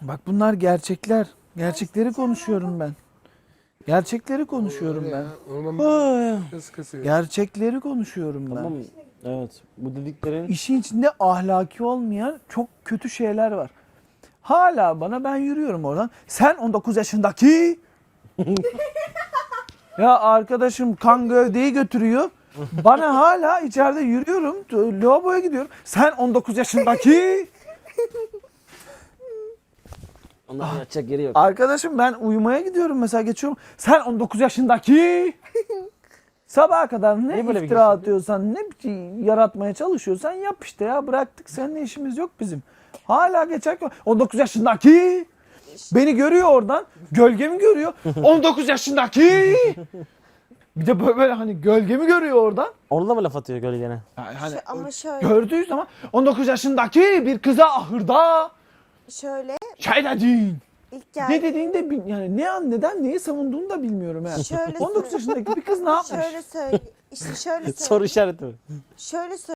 Bak bunlar gerçekler. Gerçekleri konuşuyorum ben. Gerçekleri konuşuyorum ben. kız. Gerçekleri konuşuyorum ben. Tamam. Evet. Bu dediklerin İşin içinde ahlaki olmayan çok kötü şeyler var. Hala bana ben yürüyorum oradan. Sen 19 yaşındaki ya arkadaşım kan gövdeyi götürüyor. Bana hala içeride yürüyorum. Lavaboya gidiyorum. Sen 19 yaşındaki onların yatacak yeri yok. Arkadaşım ben uyumaya gidiyorum mesela geçiyorum. Sen 19 yaşındaki Sabaha kadar ne Niye böyle bir iftira giriş atıyorsan, ne bir yaratmaya çalışıyorsan yap işte ya. Bıraktık seninle işimiz yok bizim. Hala geçerken 19 yaşındaki beni görüyor oradan. Gölgemi görüyor. 19 yaşındaki bir de böyle, böyle hani gölgemi görüyor oradan. Orada mı laf atıyor gölgene? Yani hani Şu- ama şöyle, gördüğü zaman 19 yaşındaki bir kıza ahırda şöyle şey dedin. ilk Ne geldi. dediğini de bil- yani ne an neden neyi savunduğunu da bilmiyorum yani. Şöyle 19 yaşındaki bir kız ne yapmış? Şöyle söyle. İşte şöyle söyle. Soru işareti mi? Şöyle söyle.